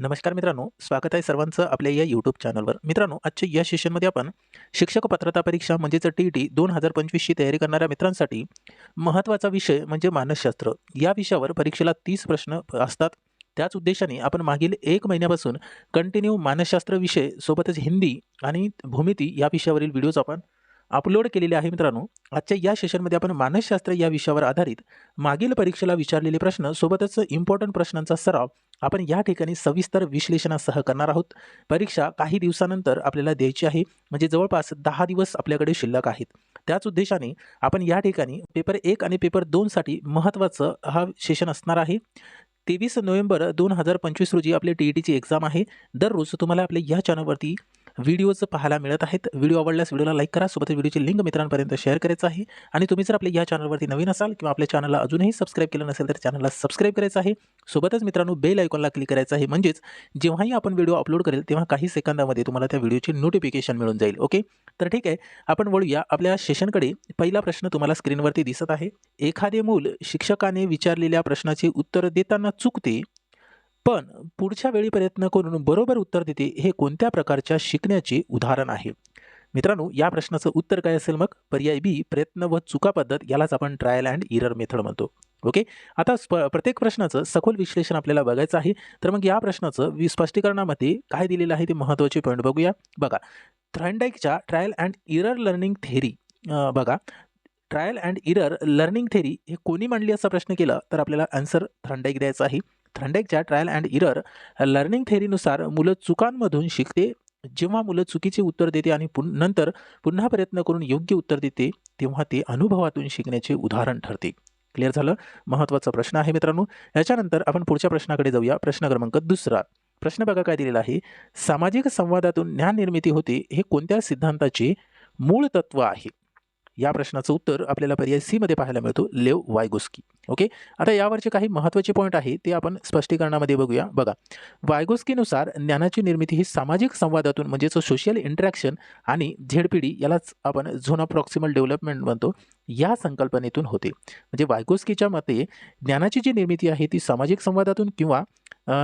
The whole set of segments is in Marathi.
नमस्कार मित्रांनो स्वागत आहे सर्वांचं आपल्या या यूट्यूब चॅनलवर मित्रांनो आजच्या या सेशनमध्ये आपण शिक्षक पात्रता परीक्षा म्हणजेच टी ई टी दोन हजार पंचवीसची तयारी करणाऱ्या मित्रांसाठी महत्त्वाचा विषय म्हणजे मानसशास्त्र. या विषयावर परीक्षेला तीस प्रश्न असतात. त्याच उद्देशाने आपण मागील एक महिन्यापासून कंटिन्यू मानसशास्त्र विषय सोबतच हिंदी आणि भूमिती या विषयावरील व्हिडिओज आपण अपलोड केलेले आहे मित्रांनो. आजच्या या सेशनमध्ये आपण मानसशास्त्र या विषयावर आधारित मागील परीक्षेला विचारलेले प्रश्न सोबतच इम्पॉर्टंट प्रश्नांचा सराव आपण या ठिकाणी सविस्तर विश्लेषणासह करणार आहोत. परीक्षा काही दिवसानंतर आपल्याला द्यायची आहे. म्हणजे जवळपास दहा दिवस आपल्याकडे शिल्लक आहेत. त्याच उद्देशाने आपण या ठिकाणी पेपर एक आणि पेपर दोनसाठी महत्त्वाचं हा सेशन असणार आहे. तेवीस नोव्हेंबर दोन हजार पंचवीस रोजी आपली टी ई टीची एक्झाम आहे. दररोज तुम्हाला आपल्या या चॅनलवरती व्हिडिओज पाहायला मिळत आहेत. व्हिडिओ आवडल्यास व्हिडिओला लाईक करा. सोबत व्हिडिओची लिंक मित्रांपर्यंत शेअर करायचं आहे. आणि तुम्ही जर आपल्या या चॅनलवरती नवीन असाल किंवा आपल्या चॅनलला अजूनही सबस्क्राईब केलं नसेल तर चॅनलला सबस्क्राईब करायचं आहे. सोबतच मित्रांनो बेल आयकॉनला क्लिक करायचं आहे. म्हणजेच जेव्हाही आपण व्हिडिओ अपलोड करेल तेव्हा काही सेकंदामध्ये तुम्हाला त्या व्हिडिओची नोटिफिकेशन मिळून जाईल. ओके तर ठीक आहे. आपण वळूया. आपल्या सेशनकडे पहिला प्रश्न तुम्हाला स्क्रीनवरती दिसत आहे. एखादे मूल शिक्षकाने विचारलेल्या प्रश्नाचे उत्तर देताना चुकते पण पुढच्या वेळी प्रयत्न करून बरोबर उत्तर देते हे कोणत्या प्रकारच्या शिकण्याचे उदाहरण आहे? मित्रांनो या प्रश्नाचं उत्तर काय असेल मग? पर्याय बी प्रयत्न व चुका पद्धत यालाच आपण ट्रायल अँड इरर मेथड म्हणतो. ओके आता स्प प्रत्येक प्रश्नाचं सखोल विश्लेषण आपल्याला बघायचं आहे. तर मग या प्रश्नाचं वि स्पष्टीकरणामध्ये काय दिलेलं आहे ते महत्त्वाचे पॉईंट बघूया. बघा थ्रँडाईकच्या trial and error learning theory बघा. Trial and error learning theory हे कोणी मांडली असा प्रश्न केला तर आपल्याला आन्सर थ्रँडाईक द्यायचा आहे. थंडेकच्या ट्रायल अँड इरर लर्निंग थेरीनुसार मुलं चुकांमधून शिकते. जेव्हा मुलं चुकीचे उत्तर देते आणि पुन नंतर पुन्हा प्रयत्न करून योग्य उत्तर देते तेव्हा ते अनुभवातून शिकण्याचे उदाहरण ठरते. क्लिअर झालं? महत्त्वाचा प्रश्न आहे मित्रांनो. याच्यानंतर आपण पुढच्या प्रश्नाकडे जाऊया. प्रश्न क्रमांक दुसरा. प्रश्न बघा काय दिलेला आहे. सामाजिक संवादातून ज्ञान निर्मिती होते हे कोणत्या सिद्धांताचे मूळ तत्व आहे? या प्रश्नाचं उत्तर आपल्याला पर्याय सीमध्ये पाहायला मिळतो लेव वायगोस्की. ओके आता यावरचे काही महत्त्वाचे पॉईंट आहे ते आपण स्पष्टीकरणामध्ये बघूया. बघा वायगोस्कीनुसार ज्ञानाची निर्मिती ही सामाजिक संवादातून म्हणजेच सोशल इंटरॅक्शन आणि झेडपिडी यालाच आपण झोन प्रॉक्सिमल डेव्हलपमेंट म्हणतो या संकल्पनेतून होते. म्हणजे वायगोस्कीच्या मते ज्ञानाची जी निर्मिती आहे ती सामाजिक संवादातून किंवा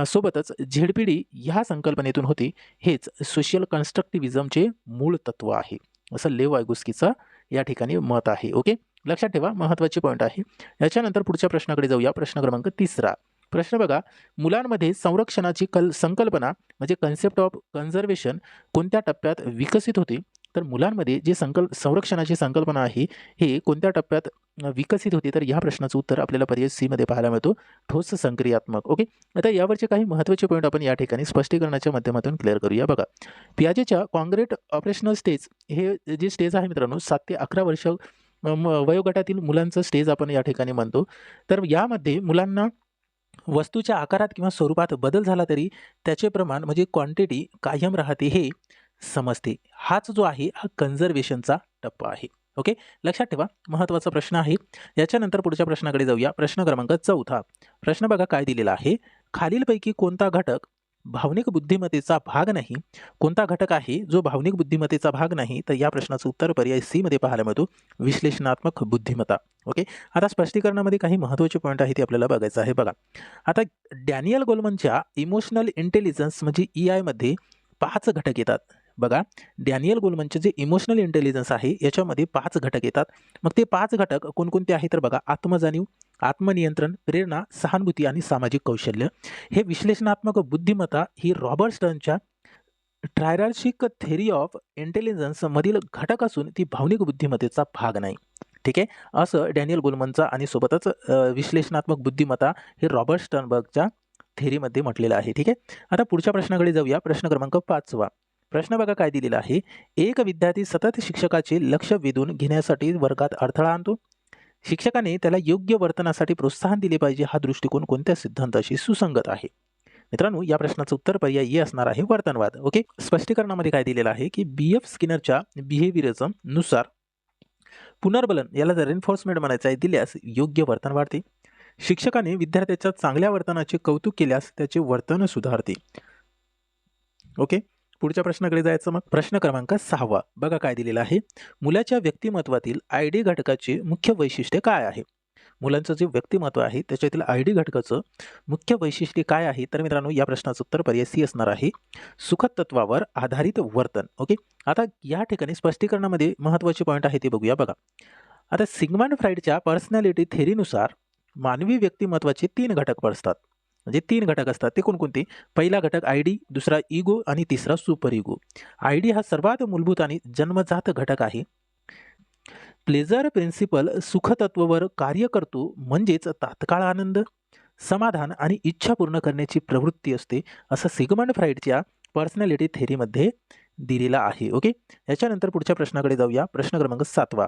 सोबतच झेडपिडी ह्या संकल्पनेतून होती हेच सोशल कन्स्ट्रक्टिव्हिजमचे मूळ तत्व आहे. असं लेव वायगोस्कीचा या ठिकाणी मत आहे. ओके लक्षात ठेवा महत्त्वाची पॉईंट आहे. याच्यानंतर पुढच्या प्रश्नाकडे जाऊया. प्रश्न क्रमांक तिसरा. प्रश्न बघा मुलांमध्ये संरक्षणाची कल संकल्पना म्हणजे कन्सेप्ट ऑफ कन्झर्वेशन कोणत्या टप्प्यात विकसित होते? तर मुलांमध्ये जे संकल्प संरक्षणाची संकल्पना आहे हे कोणत्या टप्प्यात विकसित होते? तर या प्रश्नाचं उत्तर आपल्याला पर्याय सीमध्ये पाहायला मिळतो. ठोस संक्रियात्मक. ओके? आता यावरचे काही महत्त्वाचे पॉईंट आपण या ठिकाणी स्पष्टीकरणाच्या माध्यमातून क्लिअर करूया. बघा पियाजेच्या कॉन्ग्रेट ऑपरेशनल स्टेज हे जे स्टेज आहे मित्रांनो सात ते अकरा वर्ष वयोगटातील मुलांचं स्टेज आपण या ठिकाणी म्हणतो. तर यामध्ये मुलांना वस्तूच्या आकारात किंवा स्वरूपात बदल झाला तरी त्याचे प्रमाण म्हणजे क्वांटिटी कायम राहते हे समजते. हाच जो आहे हा कन्झर्वेशनचा टप्पा आहे. ओके? लक्षात ठेवा महत्त्वाचा प्रश्न आहे. याच्यानंतर पुढच्या प्रश्नाकडे जाऊया. प्रश्न क्रमांक चौथा. प्रश्न बघा काय दिलेला आहे. खालीलपैकी कोणता घटक भावनिक बुद्धिमत्तेचा भाग नाही? कोणता घटक आहे जो भावनिक बुद्धिमत्तेचा भाग नाही? तर या प्रश्नाचं उत्तर पर्याय सीमध्ये पाहायला मिळतो. विश्लेषणात्मक बुद्धिमत्ता. ओके? आता स्पष्टीकरणामध्ये काही महत्त्वाचे पॉईंट आहे ते आपल्याला बघायचं आहे. बघा. आता डॅनियल गोलमनच्या इमोशनल इंटेलिजन्स म्हणजे ई आयमध्ये पाच घटक येतात. बघा डॅनियल गोलमनचे जे इमोशनल इंटेलिजन्स आहे याच्यामध्ये पाच घटक येतात. मग ते पाच घटक कोणकोणते आहे तर बघा आत्मजाणीव आत्मनियंत्रण प्रेरणा सहानुभूती आणि सामाजिक कौशल्य. हे विश्लेषणात्मक बुद्धिमत्ता ही रॉबर्ट स्टनच्या ट्रायरार्शिक थेरी ऑफ इंटेलिजन्समधील घटक असून ती भावनिक बुद्धिमत्तेचा भाग नाही. ठीक आहे? असं डॅनियल गोलमनचा आणि सोबतच विश्लेषणात्मक बुद्धिमत्ता हे रॉबर्ट स्टनबर्गच्या थेरीमध्ये म्हटलेलं आहे. ठीक आहे? आता पुढच्या प्रश्नाकडे जाऊया. प्रश्न क्रमांक पाचवा. प्रश्न बघा काय दिलेला आहे. एक विद्यार्थी सतत शिक्षकाचे लक्ष वेधून घेण्यासाठी वर्गात अडथळा आणतो. शिक्षकाने त्याला योग्य वर्तनासाठी प्रोत्साहन दिले पाहिजे हा दृष्टिकोन कोणत्या सिद्धांताशी सुसंगत आहे? मित्रांनो या प्रश्नाचं उत्तर पर्याय ये असणार आहे वर्तनवाद. ओके? स्पष्टीकरणामध्ये काय दिलेलं आहे की बी एफ स्किनरच्या बिहेव्हिअरिझमनुसार पुनर्बलन याला जर एन्फोर्समेंट म्हणायचं आहे दिल्यास योग्य वर्तन वाढते. शिक्षकाने विद्यार्थ्याच्या चांगल्या वर्तनाचे कौतुक केल्यास त्याचे वर्तन सुधारते. ओके? पुढच्या प्रश्नाकडे जायचं मग. प्रश्न क्रमांक सहावा. बघा काय दिलेला आहे. मुलाच्या व्यक्तिमत्वातील आय डी घटकाचे मुख्य वैशिष्ट्य काय आहे? मुलांचं जे व्यक्तिमत्व आहे त्याच्यातील आय डी घटकाचं मुख्य वैशिष्ट्य काय आहे? तर मित्रांनो या प्रश्नाचं उत्तर पर्याय सी असणार आहे. सुखतत्वावर आधारित वर्तन. ओके? आता या ठिकाणी स्पष्टीकरणामध्ये महत्त्वाचे पॉईंट आहे ते बघूया बघा. आता सिग्मंड फ्राईडच्या पर्सनॅलिटी थेरीनुसार मानवी व्यक्तिमत्वाचे तीन घटक पडतात म्हणजे तीन घटक असतात. ते कोणकोणते? पहिला घटक आय डी दुसरा इगो आणि तिसरा सुपर इगो आय डी हा सर्वात मूलभूत आणि जन्मजात घटक आहे. प्लेजर प्रिन्सिपल सुखतत्ववर कार्य करतो म्हणजेच तात्काळ आनंद समाधान आणि इच्छा पूर्ण करण्याची प्रवृत्ती असते असं सिगमंड फ्राईडच्या पर्सनॅलिटी थेरीमध्ये दिलेला आहे. ओके? याच्यानंतर पुढच्या प्रश्नाकडे जाऊया. प्रश्न क्रमांक सातवा.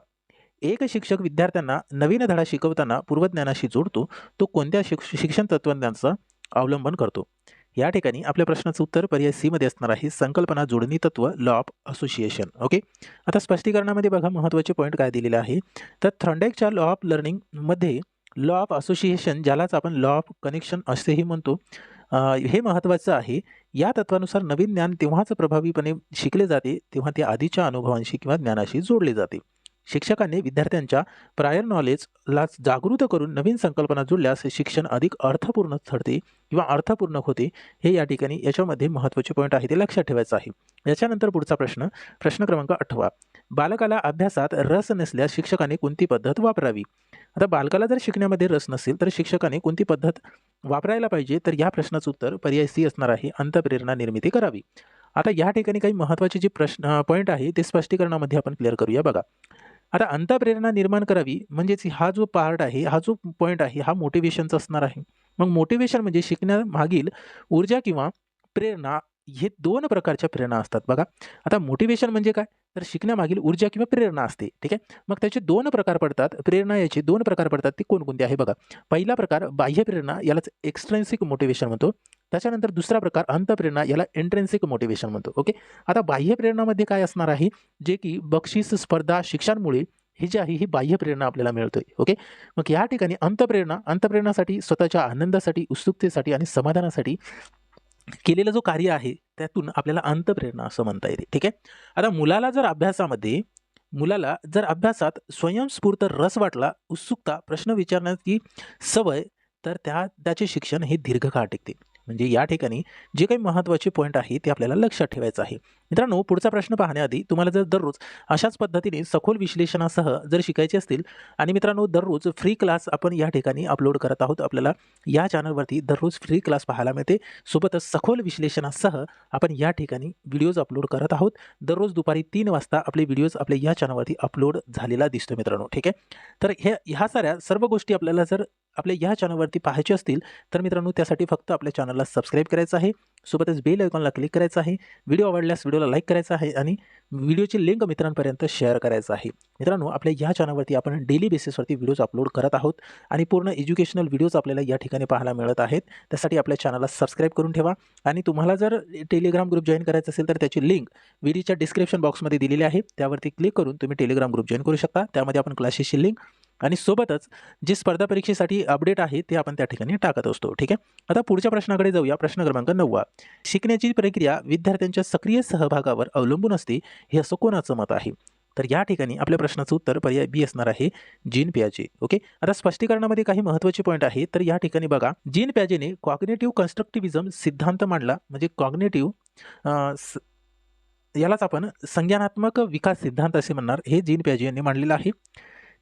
एक शिक्षक विद्यार्थ्यांना नवीन धडा शिकवताना पूर्वज्ञानाशी जोडतो तो कोणत्या शिक शिक्षण तत्त्वज्ञांचा अवलंबन करतो? या ठिकाणी आपल्या प्रश्नाचं उत्तर पर्याय सीमध्ये असणार आहे संकल्पना जोडणी तत्व लॉ ऑफ असोसिएशन ओके आता स्पष्टीकरणामध्ये बघा महत्त्वाचे पॉईंट काय दिलेले आहे. तर थ्रॉन्डेकच्या लॉ ऑफ लर्निंगमध्ये लॉ ऑफ असोसिएशन ज्यालाच आपण लॉ ऑफ कनेक्शन असेही म्हणतो हे महत्त्वाचं आहे. या तत्वानुसार नवीन ज्ञान तेव्हाच प्रभावीपणे शिकले जाते तेव्हा ते आधीच्या अनुभवांशी किंवा ज्ञानाशी जोडले जाते. शिक्षकांनी विद्यार्थ्यांच्या प्रायर नॉलेजला जागृत करून नवीन संकल्पना जुळल्यास शिक्षण अधिक अर्थपूर्ण ठरते किंवा अर्थपूर्ण होते हे या ठिकाणी याच्यामध्ये महत्त्वाचे पॉईंट आहे ते लक्षात ठेवायचं आहे. याच्यानंतर पुढचा प्रश्न प्रश्न क्रमांक आठवा. बालकाला अभ्यासात रस नसल्यास शिक्षकाने कोणती पद्धत वापरावी? आता बालकाला जर शिकण्यामध्ये रस नसेल तर शिक्षकाने कोणती पद्धत वापरायला पाहिजे? तर या प्रश्नाचं उत्तर पर्याय सी असणार आहे अंतप्रेरणा निर्मिती करावी. आता या ठिकाणी काही महत्त्वाचे जे प्रश्न पॉईंट आहे ते स्पष्टीकरणामध्ये आपण क्लिअर करूया बघा. आता अंतप्रेरणा निर्माण करावी म्हणजेच हा जो पार्ट आहे हा जो पॉईंट आहे हा मोटिवेशनचा असणार आहे. मग मोटिवेशन म्हणजे शिकण्यामागील ऊर्जा किंवा प्रेरणा हे दोन प्रकारच्या प्रेरणा असतात बघा. आता मोटिवेशन म्हणजे काय? तर शिकण्यामागील ऊर्जा किंवा प्रेरणा असते ठीक आहे? मग त्याचे दोन प्रकार पडतात. प्रेरणा याचे दोन प्रकार पडतात ते कोणकोणते आहे बघा. पहिला प्रकार बाह्य प्रेरणा यालाच एक्स्ट्रेन्सिक मोटिवेशन म्हणतो. त्याच्यानंतर दुसरा प्रकार अंतप्रेरणा याला एंट्रेन्सिक मोटिवेशन म्हणतो. ओके आता बाह्य प्रेरणामध्ये काय असणार आहे? जे की बक्षीस स्पर्धा शिक्षणामुळे हे जे आहे ही बाह्य प्रेरणा आपल्याला मिळतोय. ओके मग या ठिकाणी अंतप्रेरणा अंतप्रेरणासाठी स्वतःच्या आनंदासाठी उत्सुकतेसाठी आणि समाधानासाठी केलेलं जो कार्य आहे त्यातून आपल्याला अंतप्रेरणा असं म्हणता येते. ठीक आहे? आता मुलाला जर अभ्यासामध्ये मुलाला जर अभ्यासात स्वयंस्फूर्त रस वाटला उत्सुकता प्रश्न विचारण्याची सवय तर त्या त्याचे शिक्षण हे दीर्घकाळ टिकते. म्हणजे या ठिकाणी जे काही महत्त्वाचे पॉईंट आहे ते आपल्याला लक्षात ठेवायचं आहे. मित्रांनो पुढचा प्रश्न पाहण्याआधी तुम्हाला जर दररोज अशाच पद्धतीने सखोल विश्लेषणासह जर शिकायचे असतील आणि मित्रांनो दररोज फ्री क्लास आपण या ठिकाणी अपलोड करत आहोत आपल्याला या चॅनलवरती दररोज फ्री क्लास पाहायला मिळते. सोबतच सखोल विश्लेषणासह आपण या ठिकाणी व्हिडिओज अपलोड करत आहोत. दररोज दुपारी तीन वाजता आपले व्हिडिओज आपल्या या चॅनलवरती अपलोड झालेला दिसतो मित्रांनो ठीक आहे? तर हे ह्या साऱ्या सर्व गोष्टी आपल्याला जर आपल्या या चॅनलवरती पाहायचे असतील तर मित्रांनो त्यासाठी फक्त आपल्या चॅनलला सबस्क्राईब करायचं आहे. सोबतच बेल आयकॉनला क्लिक करायचं आहे. व्हिडिओ आवडल्यास व्हिडिओला लाईक करायचा आहे आणि व्हिडिओची लिंक मित्रांपर्यंत शेअर करायचं आहे. मित्रांनो आपल्या या चॅनलवरती आपण डेली बेसिसवरती व्हिडिओज अपलोड करत आहोत आणि पूर्ण एज्युकेशनल व्हिडिओज आपल्याला या ठिकाणी पाहायला मिळत आहेत. त्यासाठी आपल्या चॅनलला सबस्क्राईब करून ठेवा आणि तुम्हाला जर टेलिग्राम ग्रुप जॉईन करायचं असेल तर त्याची लिंक व्हिडिओच्या डिस्क्रिप्शन बॉक्समध्ये दिलेली आहे. त्यावरती क्लिक करून तुम्ही टेलिग्राम ग्रुप जॉईन करू शकता. त्यामध्ये आपण क्लासेसची लिंक आणि सोबतच जे स्पर्धा परीक्षेसाठी अपडेट आहे ते आपण त्या ठिकाणी टाकत असतो. ठीक आहे? आता पुढच्या प्रश्नाकडे जाऊया. प्रश्न क्रमांक नववा. शिकण्याची प्रक्रिया विद्यार्थ्यांच्या सक्रिय सहभागावर अवलंबून असते हे असं कोणाचं मत आहे? तर या ठिकाणी आपल्या प्रश्नाचं उत्तर पर्याय बी असणार आहे जीन प्याजे. ओके? आता स्पष्टीकरणामध्ये काही महत्त्वाचे पॉईंट आहे तर या ठिकाणी बघा. जीन प्याजेने कॉग्नेटिव्ह कन्स्ट्रक्टिव्हिझम सिद्धांत मांडला. म्हणजे कॉग्नेटिव्ह यालाच आपण संज्ञानात्मक विकास सिद्धांत असे म्हणणार. हे जीन प्याजे यांनी मांडलेलं आहे.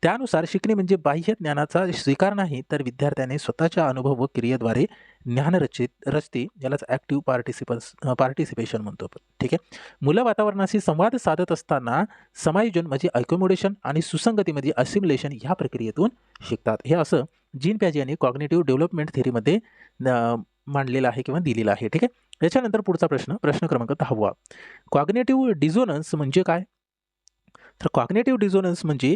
त्यानुसार शिकणे म्हणजे बाह्य ज्ञानाचा स्वीकार नाही तर विद्यार्थ्याने स्वतःच्या अनुभव व क्रियेद्वारे ज्ञानरचित रचते यालाच ॲक्टिव्ह पार्टिसिपन्स पार्टिसिपेशन म्हणतो आपण. ठीक आहे? मुलं वातावरणाशी संवाद साधत असताना समायोजन म्हणजे अकोमोडेशन आणि सुसंगतीमध्ये म्हणजे असिम्युलेशन ह्या प्रक्रियेतून शिकतात. हे असं जीन पॅजी यांनी कॉग्नेटिव्ह डेव्हलपमेंट थेरीमध्ये मांडलेलं आहे किंवा दिलेलं आहे. ठीक आहे? याच्यानंतर पुढचा प्रश्न प्रश्न क्रमांक दहावा. कॉग्नेटिव्ह डिझोनन्स म्हणजे काय? तर कॉग्नेटिव्ह डिझोनन्स म्हणजे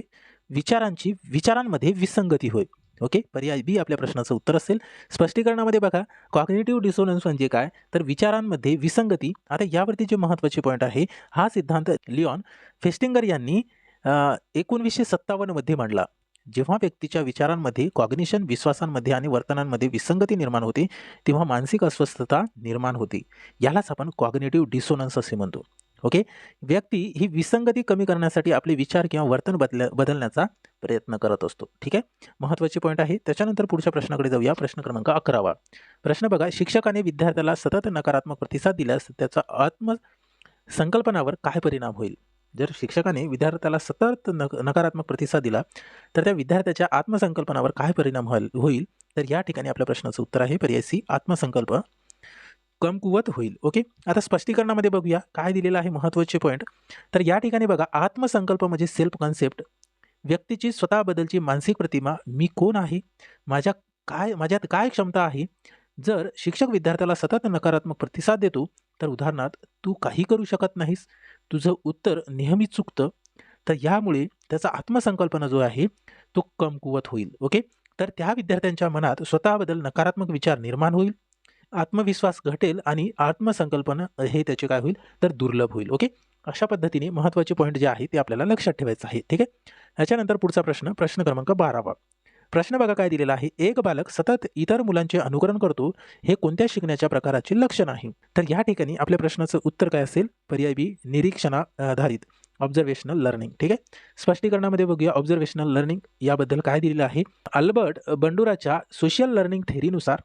विचारांची विचारांमध्ये विसंगती होय. ओके? पर्याय बी आपल्या प्रश्नाचं उत्तर असेल. स्पष्टीकरणामध्ये बघा कॉग्नेटिव्ह डिसोनन्स म्हणजे काय? तर विचारांमध्ये विसंगती. आता यावरती जे महत्त्वाचे पॉईंट आहे हा सिद्धांत लिओन फेस्टिंगर यांनी एकोणवीसशे सत्तावन्नमध्ये मांडला. जेव्हा व्यक्तीच्या विचारांमध्ये कॉग्निशन विश्वासांमध्ये आणि वर्तनांमध्ये विसंगती निर्माण होते तेव्हा मानसिक अस्वस्थता निर्माण होते. यालाच आपण कॉग्नेटिव्ह डिसोनन्स असे म्हणतो. ओके? व्यक्ती ही विसंगती कमी करण्यासाठी आपले विचार किंवा वर्तन बदल बदलण्याचा प्रयत्न करत असतो. ठीक आहे? महत्त्वाचे पॉईंट आहे. त्याच्यानंतर पुढच्या प्रश्नाकडे जाऊया. प्रश्न क्रमांक अकरावा. प्रश्न बघा. शिक्षकाने विद्यार्थ्याला सतत नकारात्मक प्रतिसाद दिल्यास त्याचा आत्म संकल्पनावर काय परिणाम होईल? जर शिक्षकाने विद्यार्थ्याला सतत नक नकारात्मक प्रतिसाद दिला तर त्या विद्यार्थ्याच्या आत्मसंकल्पनावर काय परिणाम होईल? होईल? तर या ठिकाणी आपल्या प्रश्नाचं उत्तर आहे. पर्याय सी. आत्मसंकल्प. कमकुवत होईल. ओके आता स्पष्टीकरणामध्ये बघूया. काय दिलेलं आहे महत्त्वाचे पॉईंट तर या ठिकाणी बघा आत्मसंकल्प म्हणजे सेल्फ कॉन्सेप्ट व्यक्तीची स्वतःबद्दलची मानसिक प्रतिमा मी कोण आहे? माझ्या काय माझ्यात काय क्षमता आहे? जर शिक्षक विद्यार्थ्याला सतत नकारात्मक प्रतिसाद देतो तर उदाहरणार्थ तू काही करू शकत नाहीस. तुझं उत्तर नेहमी चुकतं. तर यामुळे त्याचा आत्मसंकल्पना जो आहे तो कमकुवत होईल. ओके तर त्या विद्यार्थ्यांच्या मनात स्वतःबद्दल नकारात्मक विचार निर्माण होईल. आत्मविश्वास घटेल आणि आत्मसंकल्पना हे त्याचे काय होईल? तर दुर्लभ होईल. ओके? अशा पद्धतीने महत्त्वाचे पॉईंट जे आहे ते आपल्याला लक्षात ठेवायचं आहे. ठीक आहे? ह्याच्यानंतर पुढचा प्रश्न प्रश्न क्रमांक बारावा. प्रश्न बघा काय दिलेला आहे. एक बालक सतत इतर मुलांचे अनुकरण करतो हे कोणत्या शिकण्याच्या प्रकाराचे लक्षण आहे? तर या ठिकाणी आपल्या प्रश्नाचं उत्तर काय असेल? पर्याय बी निरीक्षणा आधारित ऑब्झर्वेशनल लर्निंग ठीक आहे? स्पष्टीकरणामध्ये बघूया ऑब्झर्वेशनल लर्निंग याबद्दल काय दिलेलं आहे. अल्बर्ट बंडुराच्या सोशल लर्निंग थेरीनुसार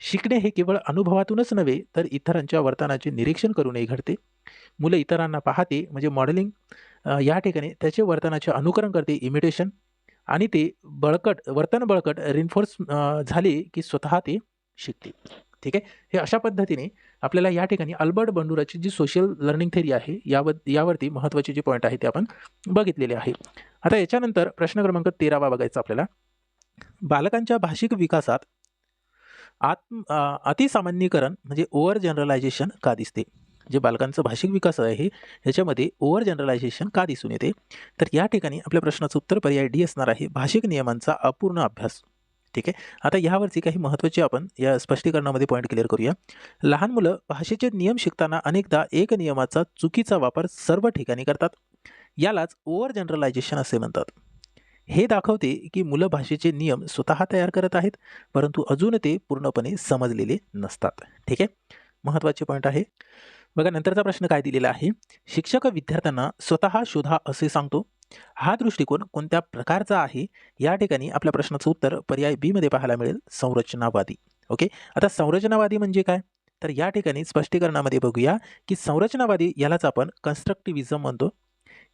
शिकणे हे केवळ अनुभवातूनच नव्हे तर इतरांच्या वर्तनाचे निरीक्षण करूनही घडते. मुलं इतरांना पाहते म्हणजे मॉडेलिंग या ठिकाणी त्याचे वर्तनाचे अनुकरण करते इमिटेशन आणि ते बळकट वर्तन बळकट रिन्फोर्स झाले की स्वतः ते शिकते ठीक आहे? हे अशा पद्धतीने आपल्याला या ठिकाणी अल्बर्ट बंडुराची जी सोशल लर्निंग थेरी आहे यावर यावरती महत्त्वाचे जे पॉईंट आहे ते आपण बघितलेले आहे. आता याच्यानंतर प्रश्न क्रमांक तेरावा बघायचा आपल्याला. बालकांच्या भाषिक विकासात आत्म अतिसामान्यीकरण म्हणजे ओव्हर जनरलायझेशन का दिसते? जे बालकांचं भाषिक विकास आहे ह्याच्यामध्ये ओव्हर जनरलायझेशन का दिसून येते? तर या ठिकाणी आपल्या प्रश्नाचं उत्तर पर्याय डी असणार आहे भाषिक नियमांचा अपूर्ण अभ्यास. ठीक आहे? आता यावरची काही महत्त्वाचे आपण या स्पष्टीकरणामध्ये पॉईंट क्लिअर करूया. लहान मुलं भाषेचे नियम शिकताना अनेकदा एक नियमाचा चुकीचा वापर सर्व ठिकाणी करतात. यालाच ओव्हर जनरलायझेशन असे म्हणतात. हे दाखवते की मुलं भाषेचे नियम स्वतः तयार करत आहेत परंतु अजून ते पूर्णपणे समजलेले नसतात. ठीक आहे? महत्त्वाचे पॉईंट आहे. बघा नंतरचा प्रश्न काय दिलेला आहे? शिक्षक विद्यार्थ्यांना स्वतः शोधा असे सांगतो. हा दृष्टिकोन कोणत्या प्रकारचा आहे? या ठिकाणी आपल्या प्रश्नाचं उत्तर पर्याय बीमध्ये पाहायला मिळेल संरचनावादी. ओके? आता संरचनावादी म्हणजे काय? तर या ठिकाणी स्पष्टीकरणामध्ये बघूया की संरचनावादी यालाच आपण कन्स्ट्रक्टिव्हिझम म्हणतो.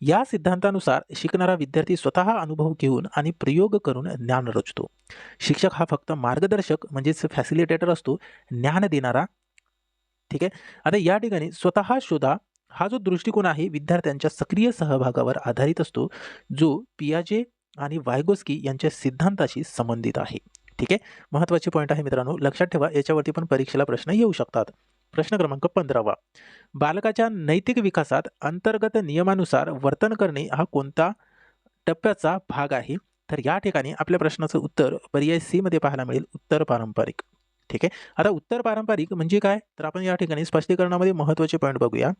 या सिद्धांतानुसार शिकणारा विद्यार्थी स्वतः अनुभव घेऊन आणि प्रयोग करून ज्ञान रचतो. शिक्षक हा फक्त मार्गदर्शक म्हणजेच फॅसिलिटेटर असतो ज्ञान देणारा. ठीक आहे? आता या ठिकाणी स्वतः शोधा हा जो दृष्टिकोन आहे विद्यार्थ्यांच्या सक्रिय सहभागावर आधारित असतो जो पियाजे आणि वायगोस्की यांच्या सिद्धांताशी संबंधित आहे. ठीक आहे? महत्त्वाचे पॉईंट आहे मित्रांनो लक्षात ठेवा याच्यावरती पण परीक्षेला प्रश्न येऊ शकतात. प्रश्न क्रमांक पंधरावा. बालकाच्या नैतिक विकासात अंतर्गत नियमानुसार वर्तन करणे हा कोणता टप्प्याचा भाग आहे? तर या ठिकाणी आपल्या प्रश्नाचं उत्तर पर्याय सीमध्ये पाहायला मिळेल उत्तर पारंपरिक. ठीक आहे? आता उत्तर पारंपरिक म्हणजे काय? तर आपण या ठिकाणी स्पष्टीकरणामध्ये महत्त्वाचे पॉईंट बघूया.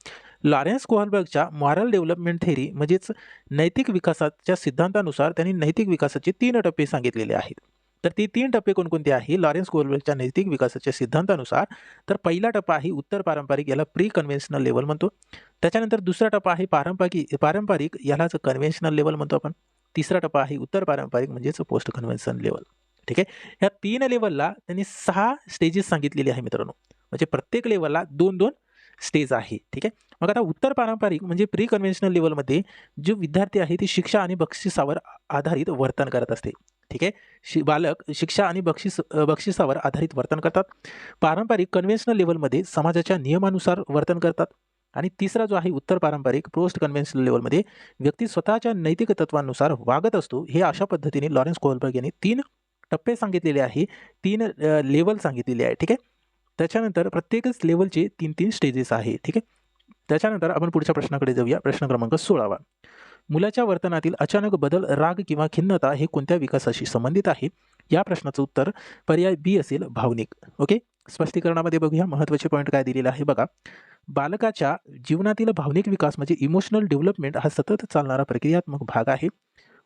लॉरेन्स कोहलबर्गच्या मॉरल डेव्हलपमेंट थेरी म्हणजेच नैतिक विकासाच्या सिद्धांतानुसार त्यांनी नैतिक विकासाचे तीन टप्पे सांगितलेले आहेत. तर ती तीन टप्पे कोणकोणते आहे? लॉरेन्स कोहलबर्गच्या नैतिक विकासाच्या सिद्धांतानुसार तर पहिला टप्पा आहे उत्तर पारंपरिक याला प्री कन्व्हेन्शनल लेवल म्हणतो. त्याच्यानंतर दुसरा टप्पा आहे पारंपरिक पारंपरिक यालाच कन्व्हेन्शनल लेवल म्हणतो आपण. तिसरा टप्पा आहे उत्तर पारंपरिक म्हणजेच पोस्ट कन्व्हेन्शन लेवल ठीक आहे? ह्या तीन लेवलला त्यांनी सहा स्टेजेस सांगितलेले आहे मित्रांनो. म्हणजे प्रत्येक लेवलला दोन दोन स्टेज आहे. ठीक आहे? मग आता उत्तर पारंपरिक म्हणजे प्री कन्व्हेन्शनल लेवलमध्ये जो विद्यार्थी आहे ती शिक्षा आणि बक्षिसावर आधारित वर्तन करत असते. ठीक आहे? शि बालक शिक्षा आणि बक्षीस बक्षिसावर आधारित वर्तन करतात. पारंपरिक कन्व्हेन्शनल लेवलमध्ये समाजाच्या नियमानुसार वर्तन करतात. आणि तिसरा जो आहे उत्तर पारंपरिक पोस्ट कन्व्हेन्शनल लेवलमध्ये व्यक्ती स्वतःच्या नैतिक तत्वांनुसार वागत असतो हे अशा पद्धतीने लॉरेन्स कोहलबर्ग यांनी तीन टप्पे सांगितलेले आहे. तीन लेवल सांगितलेले आहे ठीक आहे? त्याच्यानंतर प्रत्येकच लेवलचे तीन तीन स्टेजेस आहे ठीक आहे? त्याच्यानंतर आपण पुढच्या प्रश्नाकडे जाऊया. प्रश्न क्रमांक सोळावा. मुलाच्या वर्तनातील अचानक बदल राग किंवा खिन्नता हे कोणत्या विकासाशी संबंधित आहे? या प्रश्नाचं उत्तर पर्याय बी असेल भावनिक. ओके? स्पष्टीकरणामध्ये बघूया. महत्त्वाचे पॉईंट काय दिलेला आहे बघा. बालकाच्या जीवनातील भावनिक विकास म्हणजे इमोशनल डेव्हलपमेंट हा सतत चालणारा प्रक्रियात्मक भाग आहे.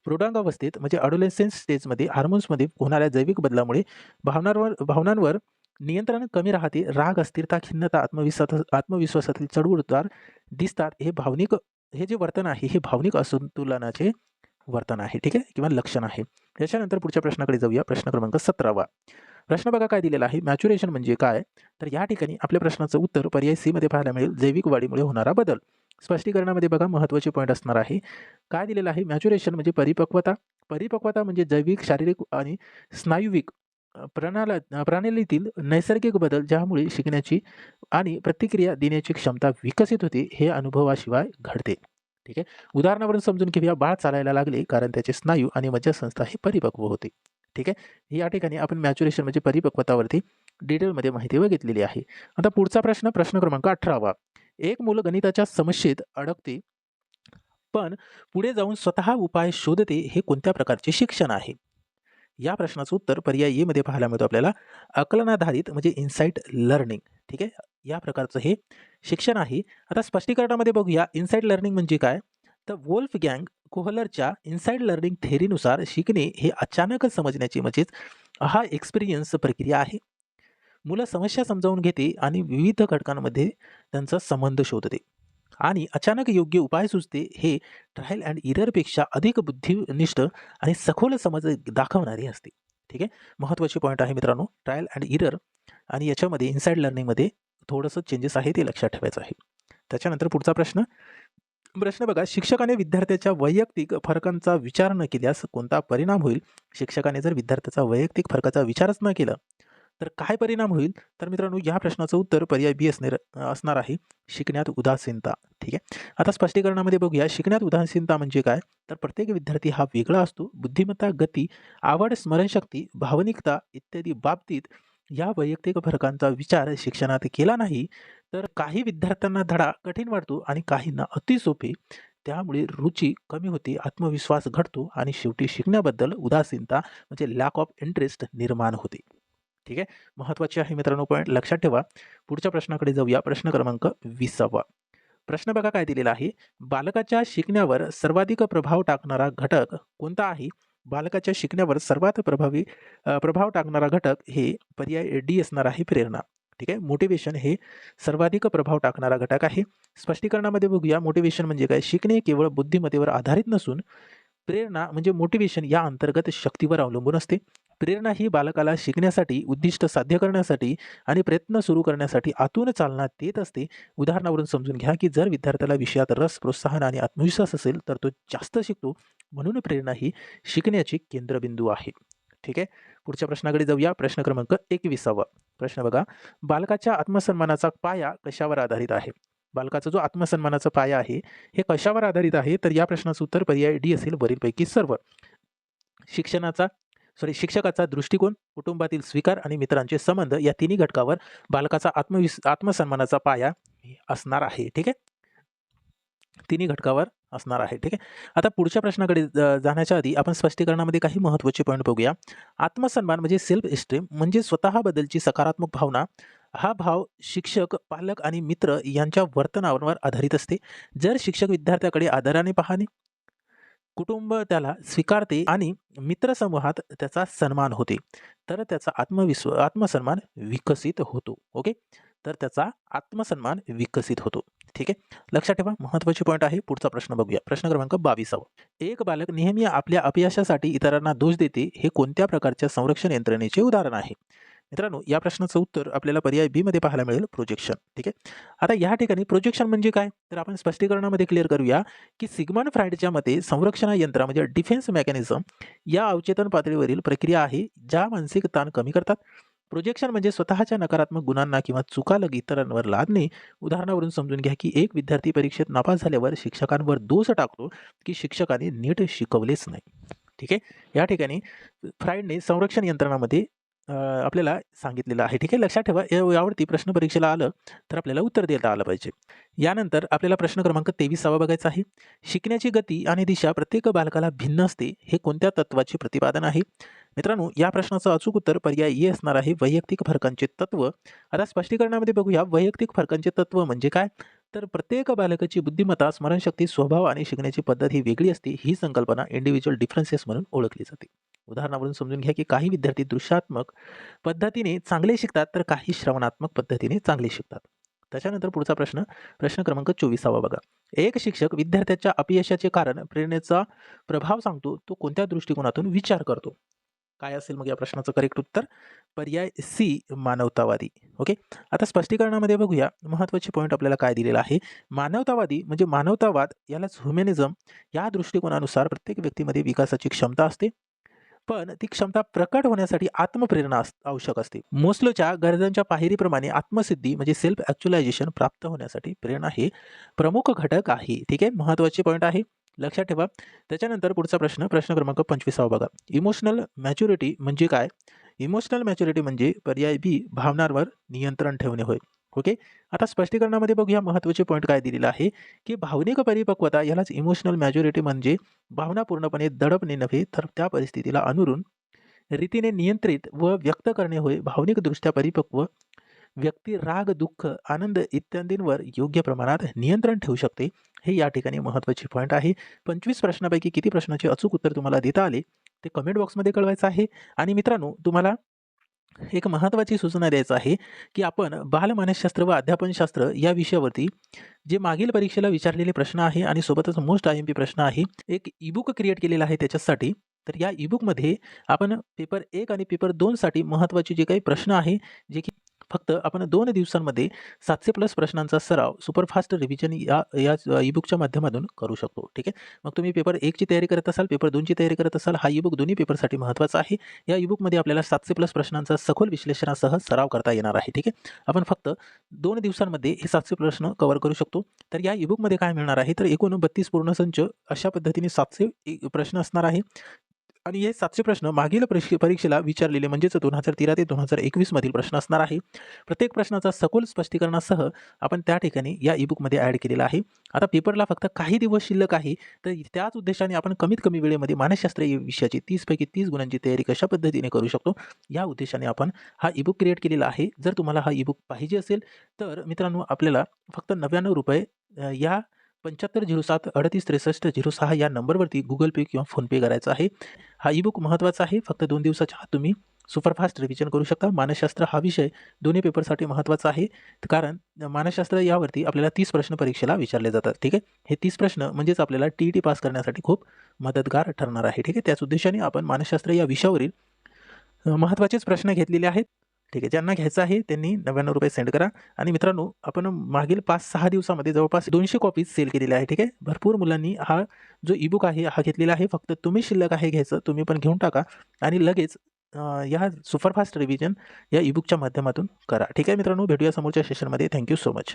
प्रौढांगावस्थेत म्हणजे अडोलेसेन्स स्टेजमध्ये हार्मोन्समध्ये होणाऱ्या जैविक बदलामुळे भावनांवर भावनांवर नियंत्रण कमी राहते. राग अस्थिरता खिन्नता आत्मविश्वास आत्मविश्वासातील चढउतार दिसतात. हे भावनिक हे जे वर्तन आहे हे भावनिक असंतुलनाचे वर्तन आहे ठीक आहे? किंवा लक्षण आहे. याच्यानंतर पुढच्या प्रश्नाकडे जाऊया. प्रश्न क्रमांक सतरावा. प्रश्न बघा काय दिलेला आहे. मॅच्युरेशन म्हणजे काय? तर या ठिकाणी आपल्या प्रश्नाचं उत्तर पर्याय सीमध्ये पाहायला मिळेल. जैविक वाढीमुळे होणारा बदल. स्पष्टीकरणामध्ये बघा महत्त्वाचे पॉईंट असणार आहे. काय दिलेलं आहे? मॅच्युरेशन म्हणजे परिपक्वता. परिपक्वता म्हणजे जैविक शारीरिक आणि स्नायुविक प्रणाला प्रणालीतील नैसर्गिक बदल ज्यामुळे शिकण्याची आणि प्रतिक्रिया देण्याची क्षमता विकसित होते हे अनुभवाशिवाय घडते. ठीक आहे? उदाहरणावरून समजून घेऊया बाळ चालायला लागले कारण त्याचे स्नायू आणि मज्जासंस्था हे परिपक्व होते. ठीक आहे? या ठिकाणी आपण मॅच्युरेशन म्हणजे परिपक्वतावरती डिटेलमध्ये माहिती बघितलेली आहे. आता पुढचा प्रश्न प्रश्न क्रमांक अठरावा. एक मुलं गणिताच्या समस्येत अडकते पण पुढे जाऊन स्वतः उपाय शोधते हे कोणत्या प्रकारचे शिक्षण आहे? या प्रश्नाचं उत्तर पर्याय ए मध्ये पाहायला मिळतो आपल्याला. आकलनाधारित म्हणजे इन्साईट लर्निंग ठीक आहे? या प्रकारचं हे शिक्षण आहे. आता स्पष्टीकरणामध्ये बघूया. इन्साईट लर्निंग म्हणजे काय? तर वोल्फ गँग कोहलरच्या इन्साईड लर्निंग थेअरीनुसार शिकणे हे अचानक समजण्याची म्हणजेच हा एक्सपिरियन्स प्रक्रिया आहे. मुलं समस्या समजावून घेते आणि विविध घटकांमध्ये त्यांचा संबंध शोधते. आणि अचानक योग्य उपाय सुचते हे ट्रायल अँड इररपेक्षा अधिक बुद्धिनिष्ठ आणि सखोल समज दाखवणारी असते. ठीक आहे? महत्त्वाचे पॉईंट आहे मित्रांनो ट्रायल अँड इरर आणि याच्यामध्ये इन्साईड लर्निंगमध्ये थोडंसं चेंजेस आहे ते लक्षात ठेवायचं आहे. त्याच्यानंतर पुढचा प्रश्न. प्रश्न बघा शिक्षकाने विद्यार्थ्याच्या वैयक्तिक फरकांचा विचार न केल्यास कोणता परिणाम होईल? शिक्षकाने जर विद्यार्थ्याचा वैयक्तिक फरकाचा विचारच न केला तर काय परिणाम होईल? तर मित्रांनो या प्रश्नाचं उत्तर पर्याय बी असणार असणार आहे शिकण्यात उदासीनता. ठीक आहे? आता स्पष्टीकरणामध्ये बघूया शिकण्यात उदासीनता म्हणजे काय? तर प्रत्येक विद्यार्थी हा वेगळा असतो. बुद्धिमत्ता गती आवड स्मरणशक्ती भावनिकता इत्यादी बाबतीत या वैयक्तिक फरकांचा विचार शिक्षणात केला नाही तर काही विद्यार्थ्यांना धडा कठीण वाटतो आणि काहींना अतिसोपे त्यामुळे रुची कमी होते आत्मविश्वास घटतो आणि शेवटी शिकण्याबद्दल उदासीनता म्हणजे लॅक ऑफ इंटरेस्ट निर्माण होते. ठीक आहे? महत्त्वाचे आहे मित्रांनो पॉईंट लक्षात ठेवा. पुढच्या प्रश्नाकडे जाऊया. प्रश्न क्रमांक विसावा. प्रश्न बघा काय दिलेला आहे. बालकाच्या शिकण्यावर सर्वाधिक प्रभाव टाकणारा घटक कोणता आहे? बालकाच्या शिकण्यावर सर्वात प्रभावी प्रभाव टाकणारा घटक हे पर्याय डी असणार आहे प्रेरणा. ठीक आहे? मोटिवेशन हे सर्वाधिक प्रभाव टाकणारा घटक आहे. स्पष्टीकरणामध्ये बघूया. मोटिवेशन म्हणजे काय? शिकणे केवळ बुद्धिमत्तेवर आधारित नसून प्रेरणा म्हणजे मोटिवेशन या अंतर्गत शक्तीवर अवलंबून असते. प्रेरणा ही बालकाला शिकण्यासाठी उद्दिष्ट साध्य करण्यासाठी आणि प्रयत्न सुरू करण्यासाठी आतून चालना देत असते. उदाहरणावरून समजून घ्या की जर विद्यार्थ्याला विषयात रस प्रोत्साहन आणि आत्मविश्वास असेल तर तो जास्त शिकतो. म्हणून प्रेरणा ही शिकण्याची केंद्रबिंदू आहे. ठीक आहे? पुढच्या प्रश्नाकडे जाऊया. प्रश्न क्रमांक एकविसावा. प्रश्न बघा. बालकाच्या आत्मसन्मानाचा पाया कशावर आधारित आहे? बालकाचा जो आत्मसन्मानाचा पाया आहे हे कशावर आधारित आहे? तर या प्रश्नाचं उत्तर पर्याय डी असेल वरीलपैकी सर्व. शिक्षणाचा सॉरी शिक्षकाचा दृष्टिकोन कुटुंबातील स्वीकार आणि मित्रांचे संबंध या तिन्ही घटकावर बालकाचा आत्मविस आत्मसन्मानाचा पाया असणार आहे ठीक आहे? तिन्ही घटकावर असणार आहे ठीक आहे? आता पुढच्या प्रश्नाकडे जाण्याच्या आधी आपण स्पष्टीकरणामध्ये काही महत्त्वाचे पॉईंट बघूया. आत्मसन्मान म्हणजे सेल्फ इस्टीम म्हणजे स्वतःबद्दलची सकारात्मक भावना. हा भाव शिक्षक पालक आणि मित्र यांच्या वर्तनावर आधारित असते. जर शिक्षक विद्यार्थ्याकडे आदराने पाहणे कुटुंब त्याला स्वीकारते आणि मित्रसमूहात त्याचा सन्मान होते. तर त्याचा आत्मविश्व आत्मसन्मान विकसित होतो. ओके? तर त्याचा आत्मसन्मान विकसित होतो. ठीक आहे? लक्षात ठेवा महत्त्वाची पॉईंट आहे. पुढचा प्रश्न बघूया. प्रश्न क्रमांक बावीसावा. एक बालक नेहमी आपल्या अपयशासाठी इतरांना दोष देते हे कोणत्या प्रकारच्या संरक्षण यंत्रणेचे उदाहरण आहे? मित्रांनो या प्रश्नाचं उत्तर आपल्याला पर्याय बी मध्ये पाहायला मिळेल प्रोजेक्शन ठीक आहे? आता या ठिकाणी प्रोजेक्शन म्हणजे काय? तर आपण स्पष्टीकरणामध्ये क्लिअर करूया की सिग्मन फ्राईडच्या मते संरक्षण यंत्र म्हणजे डिफेन्स मेकॅनिझम या अवचेतन पातळीवरील प्रक्रिया आहे ज्या मानसिक ताण कमी करतात. प्रोजेक्शन म्हणजे स्वतःच्या नकारात्मक गुणांना किंवा चुकालग इतरांवर लादणे. उदाहरणावरून समजून घ्या की एक विद्यार्थी परीक्षेत नापास झाल्यावर शिक्षकांवर दोष टाकतो की शिक्षकांनी नीट शिकवलेच नाही. ठीक आहे? या ठिकाणी फ्राईडने संरक्षण यंत्रणामध्ये आपल्याला सांगितलेलं आहे. ठीक आहे? लक्षात ठेवा. या- यावरती प्रश्न परीक्षेला आलं तर आपल्याला उत्तर देता आलं पाहिजे. यानंतर आपल्याला प्रश्न क्रमांक तेवीसावा बघायचा आहे. शिकण्याची गती आणि दिशा प्रत्येक बालकाला भिन्न असते हे कोणत्या तत्वाचे प्रतिपादन आहे? मित्रांनो या प्रश्नाचं अचूक उत्तर पर्याय ए असणार आहे. वैयक्तिक फरकांचे तत्व. आता स्पष्टीकरणामध्ये बघूया. वैयक्तिक फरकांचे तत्व म्हणजे काय? तर प्रत्येक बालकाची बुद्धिमत्ता स्मरणशक्ती स्वभाव आणि शिकण्याची पद्धत ही वेगळी असते ही संकल्पना इंडिव्हिज्युअल डिफरन्सेस म्हणून ओळखली जाते. उदाहरणावरून समजून घ्या की काही विद्यार्थी दृश्यात्मक पद्धतीने चांगले शिकतात तर काही श्रवणात्मक पद्धतीने चांगले शिकतात. त्याच्यानंतर पुढचा प्रश्न प्रश्न क्रमांक चोवीसावा बघा. एक शिक्षक विद्यार्थ्याच्या अपयशाचे कारण प्रेरणेचा प्रभाव सांगतो तो कोणत्या दृष्टिकोनातून विचार करतो? काय असेल मग या प्रश्नाचं करेक्ट उत्तर? पर्याय सी मानवतावादी. ओके आता स्पष्टीकरणामध्ये बघूया महत्त्वाचे पॉईंट आपल्याला काय दिलेला आहे? मानवतावादी म्हणजे मानवतावाद यालाच ह्युमॅनिझम या दृष्टिकोनानुसार प्रत्येक व्यक्तीमध्ये विकासाची क्षमता असते. पण ती क्षमता प्रकट होण्यासाठी आत्मप्रेरणा अस- आवश्यक असते. मोस्लोच्या गरजांच्या पायरीप्रमाणे आत्मसिद्धी म्हणजे सेल्फ ॲक्च्युलायझेशन प्राप्त होण्यासाठी प्रेरणा हे प्रमुख घटक आहे. ठीक आहे? महत्त्वाचे पॉईंट आहे. लक्षात ठेवा. त्याच्यानंतर पुढचा प्रश्न प्रश्न क्रमांक पंचवीसावा बघा. इमोशनल मॅच्युरिटी म्हणजे काय? इमोशनल मॅच्युरिटी म्हणजे पर्याय बी भावनांवर नियंत्रण ठेवणे होय. ओके आता स्पष्टीकरणामध्ये बघूया महत्त्वाचे पॉईंट काय दिलेला आहे की भावनिक परिपक्वता यालाच इमोशनल मॅच्युरिटी म्हणजे भावना पूर्णपणे दडपणे नव्हे तर त्या परिस्थितीला अनुरून रीतीने नियंत्रित व व्यक्त करणे होय भावनिकदृष्ट्या परिपक्व व्यक्ती राग दुःख आनंद इत्यादींवर योग्य प्रमाणात नियंत्रण ठेवू शकते हे या ठिकाणी महत्त्वाचे पॉईंट आहे. पंचवीस प्रश्नापैकी किती प्रश्नाचे अचूक उत्तर तुम्हाला देता आले ते कमेंट बॉक्समध्ये कळवायचं आहे. आणि मित्रांनो तुम्हाला एक महत्त्वाची सूचना द्यायचं आहे की आपण बालमानसशास्त्र व अध्यापनशास्त्र या विषयावरती जे मागील परीक्षेला विचारलेले प्रश्न आहे आणि सोबतच मोस्ट आय एम पी प्रश्न आहे एक ईबुक क्रिएट केलेला आहे त्याच्यासाठी. तर या ईबुकमध्ये आपण पेपर एक आणि पेपर दोनसाठी महत्त्वाचे जे काही प्रश्न आहे जे की फक्त आपण दोन दिवसांमध्ये सातशे प्लस प्रश्नांचा सराव सुपरफास्ट रिव्हिजन या या ईबुकच्या माध्यमातून करू शकतो. ठीक आहे? मग तुम्ही पेपर एकची तयारी करत असाल पेपर दोनची तयारी करत असाल हा ईबुक दोन्ही पेपरसाठी महत्त्वाचा आहे. या ईबुकमध्ये आपल्याला सातशे प्लस प्रश्नांचा सखोल विश्लेषणासह सराव करता येणार आहे. ठीक आहे? आपण फक्त दोन दिवसांमध्ये हे सातशे प्रश्न कव्हर करू शकतो. तर या ईबुकमध्ये काय मिळणार आहे? तर एकूण बत्तीस पूर्ण संच अशा पद्धतीने सातशे प्रश्न असणार आहे. आणि हे सातशे प्रश्न मागील परीक्षेला विचारलेले म्हणजेच दोन हजार तेरा ते दोन हजार एकवीसमधील प्रश्न असणार आहे. प्रत्येक प्रश्नाचा सखोल स्पष्टीकरणासह आपण त्या ठिकाणी या ईबुकमध्ये ॲड केलेला आहे. आता पेपरला फक्त काही दिवस शिल्लक आहे तर त्याच उद्देशाने आपण कमीत कमी वेळेमध्ये मानसशास्त्र या विषयाची तीसपैकी तीस गुणांची तयारी कशा पद्धतीने करू शकतो या उद्देशाने आपण हा ईबुक क्रिएट केलेला आहे. जर तुम्हाला हा ईबुक पाहिजे असेल तर मित्रांनो आपल्याला फक्त नव्याण्णव रुपये या पंच्याहत्तर झिरो सात अडतीस त्रेसष्ट झिरो सहा या नंबरवरती गुगल पे किंवा फोनपे करायचा आहे. हा ईबुक महत्त्वाचा आहे. फक्त दोन दिवसाच्या आत तुम्ही सुपरफास्ट रिव्हिजन करू शकता. मानसशास्त्र हा विषय दोन्ही पेपरसाठी महत्त्वाचा आहे. कारण मानसशास्त्र यावरती आपल्याला तीस प्रश्न परीक्षेला विचारले जातात. ठीक आहे? हे तीस प्रश्न म्हणजेच आपल्याला टी ई टी पास करण्यासाठी खूप मदतगार ठरणार आहे. ठीक आहे? त्याच उद्देशाने आपण मानसशास्त्र या विषयावरील महत्त्वाचेच प्रश्न घेतलेले आहेत. ठीक आहे. ज्यांना घ्यायचं आहे त्यांनी नव्याण्णव रुपये सेंड करा. आणि मित्रांनो आपण मागील पाच सहा दिवसामध्ये जवळपास दोनशे कॉपीज सेल केलेल्या आहे ठीक आहे. भरपूर मुलांनी हा जो ईबुक आहे हा घेतलेला आहे. फक्त तुम्ही शिल्लक आहे घ्यायचं तुम्ही पण घेऊन टाका. आणि लगेच या सुपरफास्ट रिव्हिजन या ईबुकच्या माध्यमातून करा. ठीक आहे मित्रांनो भेटूया समोरच्या सेशनमध्ये थँक्यू सो मच